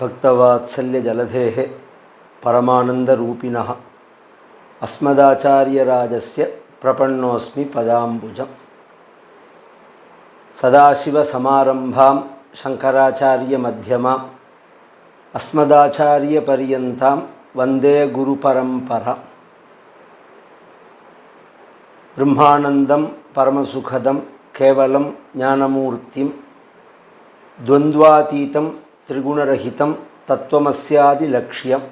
भक्तवात्सल्यजलधेः परमानन्दरूपिणः अस्मदाचार्यराजस्य प्रपन्नोऽस्मि पदाम्बुजम् सदाशिवसमारम्भां शङ्कराचार्यमध्यमाम् अस्मदाचार्यपर्यन्तां वन्दे गुरुपरम्परा ब्रह्मानन्दं परमसुखदं केवलं ज्ञानमूर्तिं द्वन्द्वातीतं திரிகுணரகிதம் தத்துவமஸ்யாதி லட்சியம்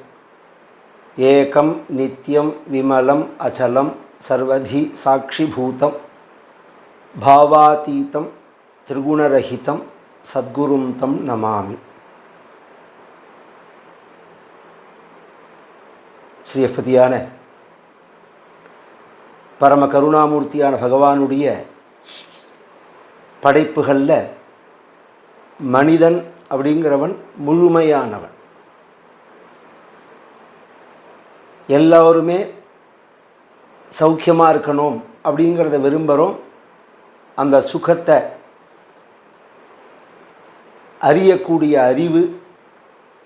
ஏகம் நித்தியம் விமலம் அச்சலம் சர்வதி சாட்சிபூதம் பாவாதீதம் திரிகுணரகிதம் சத்குரும் தம் நமாமி ஸ்ரீபதியான பரம கருணாமூர்த்தியான பகவானுடைய படைப்புகளில் மனிதன் அப்படிங்கிறவன் முழுமையானவன். எல்லோருமே சௌக்கியமாக இருக்கணும் அப்படிங்கிறத விரும்புகிறோம் அந்த சுகத்தை அறியக்கூடிய அறிவு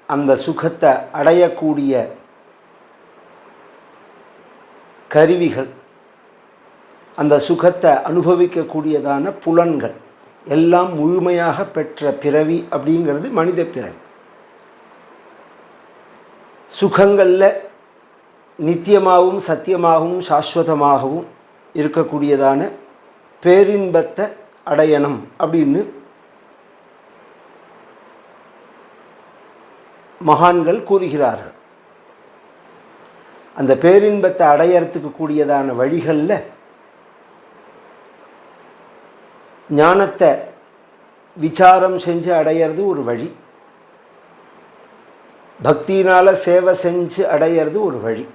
அந்த சுகத்தை அடையக்கூடிய கருவிகள் அந்த சுகத்தை அனுபவிக்கக்கூடியதான புலன்கள். எல்லாம் முழுமையாக பெற்ற பிறவி அப்படிங்கிறது மனித பிறவி. சுகங்களில் நித்தியமாகவும் சத்தியமாகவும் சாஸ்வதமாகவும் இருக்கக்கூடியதான பேரின்பத்தை அடையணும் அப்படின்னு மகான்கள் கூறுகிறார்கள். அந்த பேரின்பத்தை அடையறதுக்கு கூடியதான வழிகளில் ஞானத்தை விசாரம் செஞ்சு அடையிறது ஒரு வழி. பக்தியினால் சேவை செஞ்சு அடையிறது ஒரு வழி.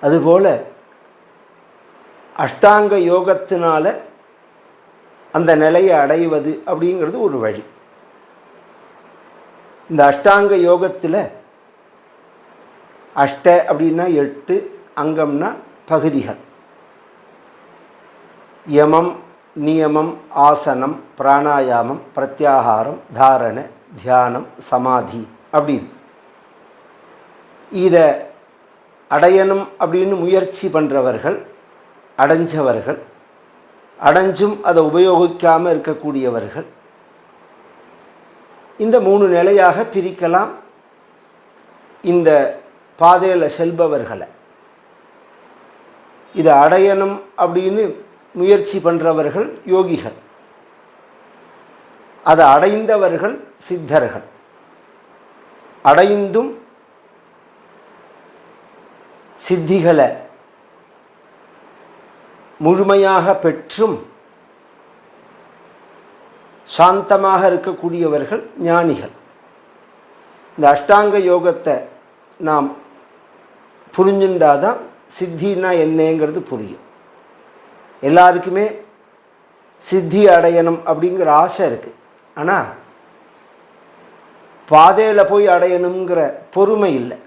அதுபோல் அஷ்டாங்க யோகத்தினால அந்த நிலையை அடைவது அப்படிங்கிறது ஒரு வழி. இந்த அஷ்டாங்க யோகத்தில் அஷ்ட அப்படின்னா எட்டு அங்கம்னா பகுதிகள். யமம் நியமம் ஆசனம் பிராணாயாமம் பிரத்யாகாரம் தாரண தியானம் சமாதி அப்படின்னு. இதை அடையணும் அப்படின்னு முயற்சி பண்ணுறவர்கள் அடைஞ்சவர்கள் அடைஞ்சும் அதை உபயோகிக்காமல் இருக்கக்கூடியவர்கள் இந்த மூணு நிலையாக பிரிக்கலாம். இந்த பாதையில் செல்பவர்களை. இதை அடையணும் அப்படின்னு முயற்சி பண்ணுறவர்கள் யோகிகள். அதை அடைந்தவர்கள் சித்தர்கள். அடைந்தும் சித்திகளை முழுமையாக பெற்றும் சாந்தமாக இருக்கக்கூடியவர்கள் ஞானிகள். இந்த அஷ்டாங்க யோகத்தை நாம் புரிஞ்சுட்டாதான் சித்தின்னா என்னங்கிறது புரியும். எல்லாருக்குமே சித்தி அடையணும் அப்படிங்கிற ஆசை இருக்குது ஆனால் பாதையில் போய் அடையணுங்கிற பொறுமை இல்லை.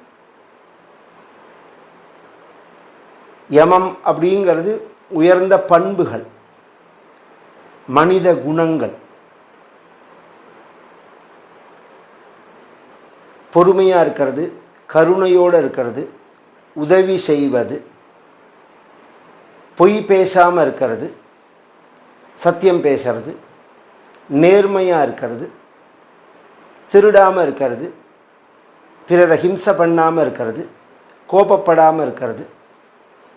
யமம் அப்படிங்கிறது உயர்ந்த பண்புகள் மனித குணங்கள். பொறுமையாக இருக்கிறது கருணையோடு இருக்கிறது உதவி செய்வது பொய் பேசாமல் இருக்கிறது சத்தியம் பேசுறது நேர்மையாக இருக்கிறது திருடாமல் இருக்கிறது பிறரை ஹிம்சை பண்ணாமல் இருக்கிறது கோபப்படாமல் இருக்கிறது.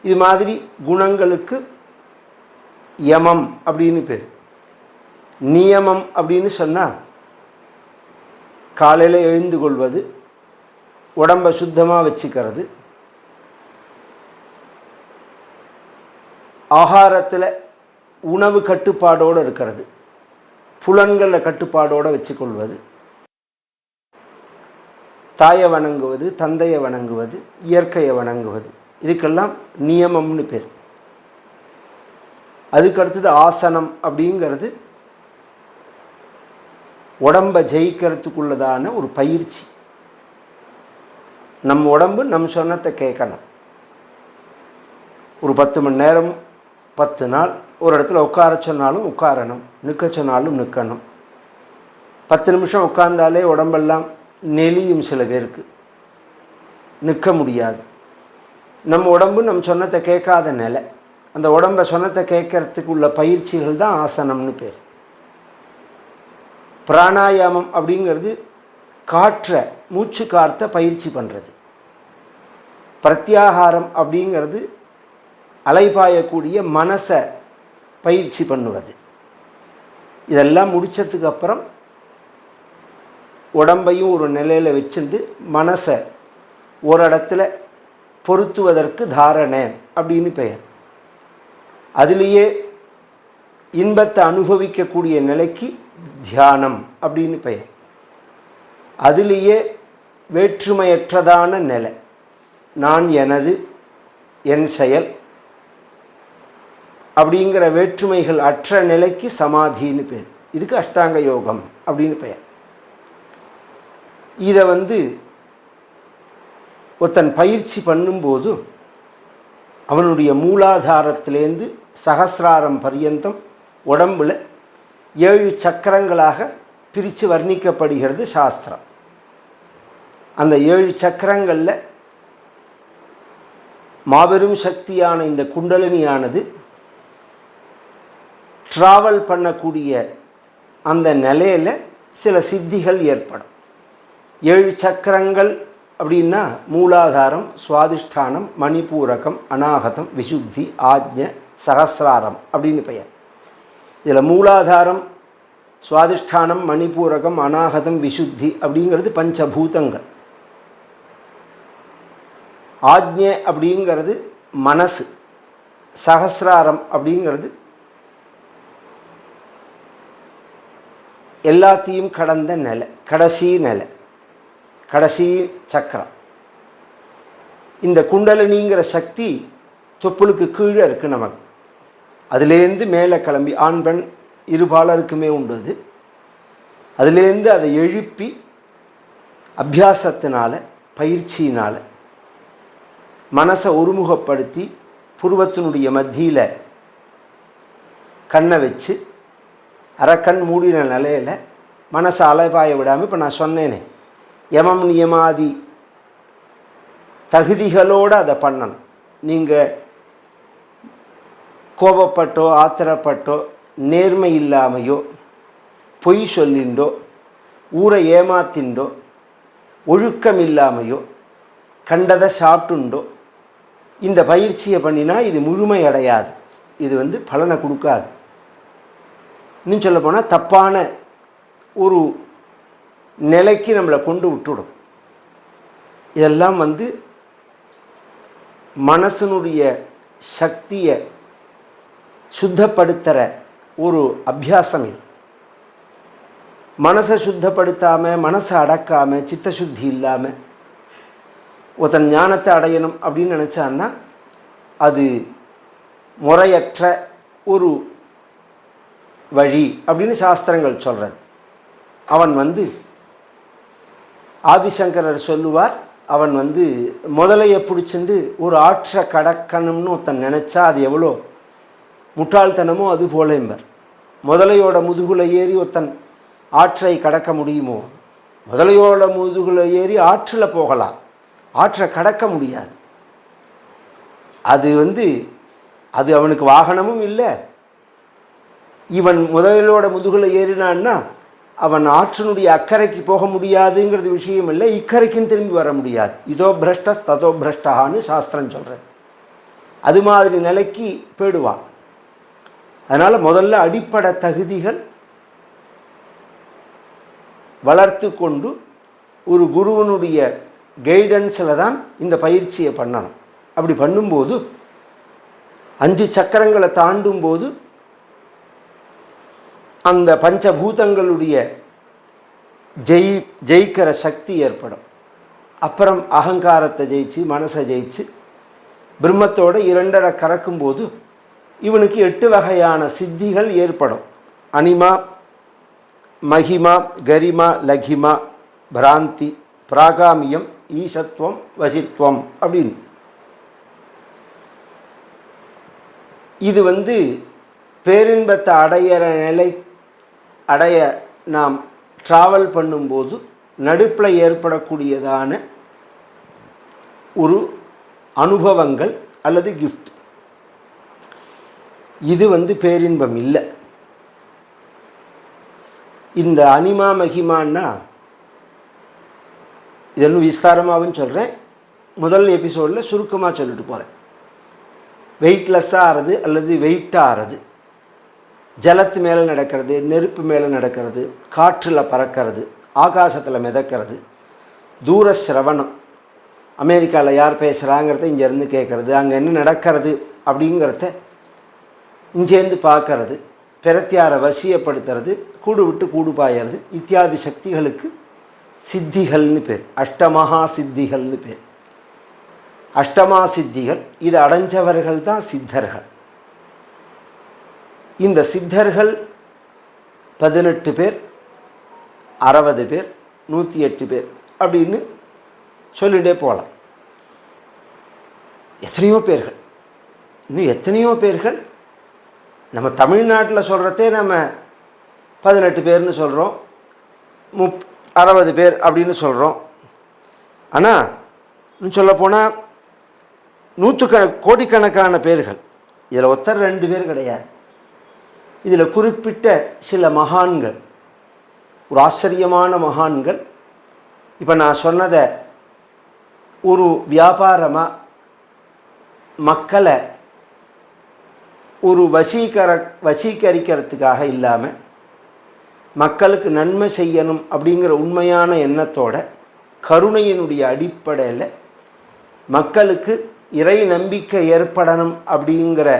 இது மாதிரி குணங்களுக்கு யமம் அப்படின்னு பேர். நியமம் அப்படின்னு சொன்னால் காலையில் எழுந்து கொள்வது உடம்பை சுத்தமாக வச்சுக்கிறது ஆகாரத்தில் உணவு கட்டுப்பாடோடு இருக்கிறது. புலன்களில் கட்டுப்பாடோடு வச்சுக்கொள்வது. தாயை வணங்குவது தந்தையை வணங்குவது இயற்கையை வணங்குவது. இதுக்கெல்லாம் நியமம்னு பேர். அதுக்கு அடுத்தது ஆசனம் அப்படிங்கிறது உடம்பை ஜெயிக்கிறதுக்குள்ளதான ஒரு பயிற்சி. நம் உடம்பு நம் சொன்னத்தை கேட்கணும். ஒரு பத்து மணி நேரம் பத்து நாள் ஒரு இடத்துல உட்கார சொன்னாலும் உட்காரணும் நிற்க சொன்னாலும் நிற்கணும். பத்து நிமிஷம் உட்கார்ந்தாலே உடம்பெல்லாம் நெளியும் சில பேருக்கு. நிற்க முடியாது. நம்ம உடம்பு நம்ம சொன்னத்தை கேட்காத நிலை. அந்த உடம்பை சொன்னத்தை கேட்கறதுக்கு உள்ள பயிற்சிகள் தான் ஆசனம்னு பேர். பிராணாயாமம் அப்படிங்கிறது காற்றை மூச்சு காற்றை பயிற்சி பண்ணுறது பிரத்யாகாரம் அப்படிங்கிறது அலைபாயக்கூடிய மனசை பயிற்சி பண்ணுவது. இதெல்லாம் முடித்ததுக்கு அப்புறம் உடம்பையும் ஒரு நிலையில் வச்சுட்டு மனசை ஒரு இடத்துல பொருத்துவதற்கு தாரணை அப்படின்னு பெயர். அதுலேயே இன்பத்தை அனுபவிக்கக்கூடிய நிலைக்கு தியானம் அப்படின்னு பெயர். அதுலேயே வேற்றுமையற்றதான நிலை. நான் எனது என் செயல் அப்படிங்கிற வேற்றுமைகள் அற்ற நிலைக்கு சமாதின்னு பேர். இதுக்கு அஷ்டாங்க யோகம் அப்படின்னு பெயர். இதை வந்து ஒருத்தன் பயிற்சி பண்ணும்போது அவனுடைய மூலாதாரத்திலேருந்து சகசிராரம் பர்யந்தம் உடம்புல ஏழு சக்கரங்களாக பிரித்து வர்ணிக்கப்படுகிறது சாஸ்திரம். அந்த ஏழு சக்கரங்களில் மாபெரும் சக்தியான இந்த குண்டலினியானது ட்ராவல் பண்ணக்கூடிய அந்த நிலையில் சில சித்திகள் ஏற்படும். ஏழு சக்கரங்கள் அப்படின்னா மூலாதாரம் சுவாதிஷ்டானம் மணிபூரகம் அநாகதம் விசுத்தி ஆஜ்ஞ சகசிராரம் அப்படின்னு பெயர். இதில் மூலாதாரம் சுவாதிஷ்டானம் மணிபூரகம் அநாகதம் விசுத்தி அப்படிங்கிறது பஞ்சபூதங்கள். ஆஜ்ஞை அப்படிங்கிறது மனசு. சகசிராரம் அப்படிங்கிறது எல்லாத்தையும் கடந்த நிலை கடைசி நிலை கடைசி சக்கரம். இந்த குண்டலினிங்கிற சக்தி தொப்புளுக்கு கீழே இருக்குது நமக்கு. அதுலேருந்து மேலே கிளம்பி ஆண் பெண் இருபாலருக்குமே உண்டு அது. அதுலேருந்து அதை எழுப்பி அபியாசத்தினால் பயிற்சியினால் மனசை ஒருமுகப்படுத்தி புருவத்தினுடைய மத்தியில் கண்ணை வச்சு அரக்கண் மூடின நிலையில் மனசை அலைபாய விடாமல் இப்போ நான் சொன்னேனே. யமம் நியமாதி தகுதிகளோடு அதை பண்ணணும். நீங்கள் கோபப்பட்டோ ஆத்திரப்பட்டோ நேர்மை இல்லாமையோ பொய் சொல்லிண்டோ ஊரை ஏமாத்திண்டோ ஒழுக்கம் இல்லாமையோ கண்டதை சாப்பிட்டுண்டோ இந்த பயிற்சியை பண்ணினா இது முழுமை அடையாது. இது வந்து பலனை கொடுக்காது. இன்னும் சொல்ல போனால் தப்பான ஒரு நிலைக்கு நம்மளை கொண்டு விட்டுடும். இதெல்லாம் வந்து மனசனுடைய சக்தியை சுத்தப்படுத்துகிற ஒரு அபியாசம் இது. மனசை சுத்தப்படுத்தாமல் மனசை அடக்காமல் சித்த சுத்தி இல்லாமல் ஒருத்தன் ஞானத்தை அடையணும் அப்படின்னு நினச்சான்னா அது முறையற்ற ஒரு வழி அப்படின்னு சாஸ்திரங்கள் சொல்கிறது அவன் வந்து ஆதிசங்கரர் சொல்லுவார் அவன் வந்து முதலையை பிடிச்சிருந்து ஒரு ஆற்றை கடக்கணும்னு ஒருத்தன் நினச்சா அது எவ்வளோ முட்டாள்தனமோ அது போல என்பர். முதலையோட முதுகுல ஏறி ஒருத்தன் ஆற்றை கடக்க முடியுமோ? முதலையோட முதுகுல ஏறி ஆற்றில் போகலாம். ஆற்றை கடக்க முடியாது. அது வந்து அது அவனுக்கு வாகனமும் இல்லை இவன் முதலோட முதுகில் ஏறினான்னா அவன் ஆற்றினுடைய அக்கறைக்கு போக முடியாதுங்கிறது விஷயம் இல்லை இக்கரைக்கும் திரும்பி வர முடியாது. இதோ பிரஷ்டஸ் ததோ பிரஷ்டஹான்னு சாஸ்திரம் சொல்கிறது அது மாதிரி நிலைக்கு போயிடுவான். அதனால் முதல்ல அடிப்படை தகுதிகள் வளர்த்து கொண்டு ஒரு குருவனுடைய கைடன்ஸில் தான் இந்த பயிற்சியை பண்ணணும். அப்படி பண்ணும்போது அஞ்சு சக்கரங்களை தாண்டும் போது அந்த பஞ்சபூதங்களுடைய ஜெய் ஜெயிக்கிற சக்தி ஏற்படும். அப்புறம் அகங்காரத்தை ஜெயிச்சு மனசை ஜெயிச்சு பிரம்மத்தோடு இரண்டரை கறக்கும்போது இவனுக்கு எட்டு வகையான சித்திகள் ஏற்படும். அனிமா மகிமா கரிமா லகிமா பிராந்தி பிராகாமியம் ஈசத்துவம் வசித்துவம் அப்படின்னு. இது வந்து பேரின்பத்தை அடையிற நிலை அடைய நாம் ட்ராவல் பண்ணும்போது நடுப்பில் ஏற்படக்கூடியதான ஒரு அனுபவங்கள் அல்லது கிஃப்ட் இது வந்து பேரின்பம் இல்லை. இந்த அனிமா மகிமான்னா இது விஸ்தாரமாகவும் சொல்கிறேன் முதல் எபிசோடில் சுருக்கமாக சொல்லிட்டு போகிறேன் வெயிட்லெஸ்ஸாக ஆகிறது அல்லது வெயிட்டாக ஆகிறது ஜலத்து மேலே நடக்கிறது நெருப்பு மேலே நடக்கிறது காற்றில் பறக்கிறது ஆகாசத்தில் மிதக்கிறது. தூர சிரவணம். அமெரிக்காவில் யார் பேசுகிறாங்கிறத இங்கேருந்து கேட்குறது அங்கே என்ன நடக்கிறது அப்படிங்கிறத இங்கேருந்து பார்க்கறது பிரத்தியாரை வசியப்படுத்துறது கூடு விட்டு கூடு பாயறது இத்தியாதி சக்திகளுக்கு சித்திகள்னு பேர் அஷ்டமகா சித்திகள்னு பேர். அஷ்டமா சித்திகள் இது அடைஞ்சவர்கள் தான் சித்தர்கள். இந்த சித்தர்கள் பதினெட்டு பேர் அறுபது பேர் நூற்றி எட்டு பேர் அப்படின்னு சொல்லிகிட்டே போகலாம். எத்தனையோ பேர்கள். இன்னும் எத்தனையோ பேர்கள்? நம்ம தமிழ்நாட்டில் சொல்கிறதே நம்ம பதினெட்டு பேர்னு சொல்கிறோம் முப் அறுபது பேர் அப்படின்னு சொல்கிறோம் ஆனால் இன்னும் சொல்லப்போனால் நூற்றுக்கண கோடிக்கணக்கான பேர்கள். இதில் ஒருத்தர் ரெண்டு பேர் கிடையாது. இதில் குறிப்பிட்ட சில மகான்கள். ஒரு ஆச்சரியமான மகான்கள். இப்போ நான் சொன்னதை ஒரு வியாபாரமாக மக்களை ஒரு வசீகர வசீகரிக்கிறதுக்காக இல்லாமல் மக்களுக்கு நன்மை செய்யணும் அப்படிங்கிற உண்மையான எண்ணத்தோட கருணையினுடைய அடிப்படையில் மக்களுக்கு இறை நம்பிக்கை ஏற்படணும் அப்படிங்கிற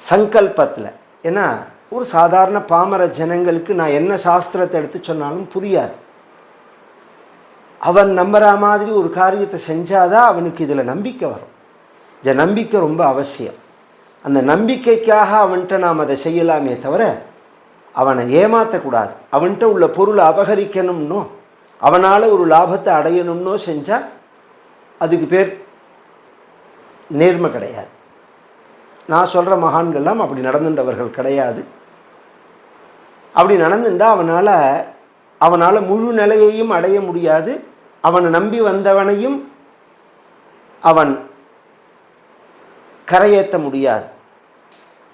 சங்கல்பத்தில். ஏன்னா ஒரு சாதாரண பாமர ஜனங்களுக்கு நான் என்ன சாஸ்திரத்தை எடுத்து சொன்னாலும் புரியாது. அவன் நம்புற மாதிரி ஒரு காரியத்தை செஞ்சாதான் அவனுக்கு இதில் நம்பிக்கை வரும். இந்த நம்பிக்கை ரொம்ப அவசியம். அந்த நம்பிக்கைக்காக அவன்கிட்ட நாம் அதை செய்யலாமே தவிர அவனை ஏமாற்றக்கூடாது அவன்கிட்ட உள்ள பொருளை அபகரிக்கணும்னோ அவனால் ஒரு லாபத்தை அடையணும்னோ செஞ்சால் அதுக்கு பேர் நேர்மை கிடையாது. நான் சொல்கிற மகான்கள்லாம் அப்படி நடந்துட்டவர்கள் கிடையாது. அப்படி நடந்துட்டால் அவனால் அவனால் முழு நிலையையும் அடைய முடியாது. அவனை நம்பி வந்தவனையும் அவன் கரையேற்ற முடியாது.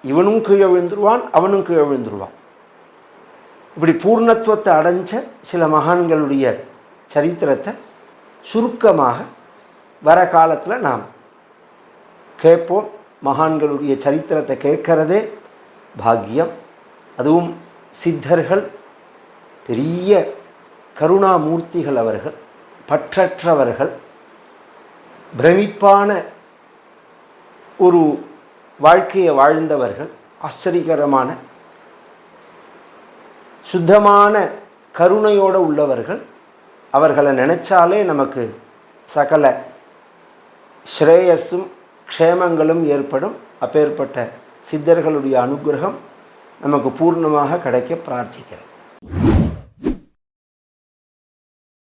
இவனும் கீழே விழுந்துருவான் அவனும் கீழே விழுந்துருவான். இப்படி பூர்ணத்துவத்தை அடைஞ்ச சில மகான்களுடைய சரித்திரத்தை சுருக்கமாக வர காலத்தில் நாம் கேட்போம். மகான்களுடைய சரித்திரத்தை கேட்கறதே பாக்கியம். அதுவும் சித்தர்கள் பெரிய கருணாமூர்த்திகள் அவர்கள் பற்றற்றவர்கள் பிரமிப்பான ஒரு வாழ்க்கையை வாழ்ந்தவர்கள் ஆச்சரியகரமான சுத்தமான கருணையோடு உள்ளவர்கள். அவர்களை நினைச்சாலே நமக்கு சகல ஸ்ரேயஸும் க்ஷேமங்களும் ஏற்படும். அப்பேற்பட்ட சித்தர்களுடைய அனுகிரகம் நமக்கு பூர்ணமாக கிடைக்க பிரார்த்திக்கிறேன்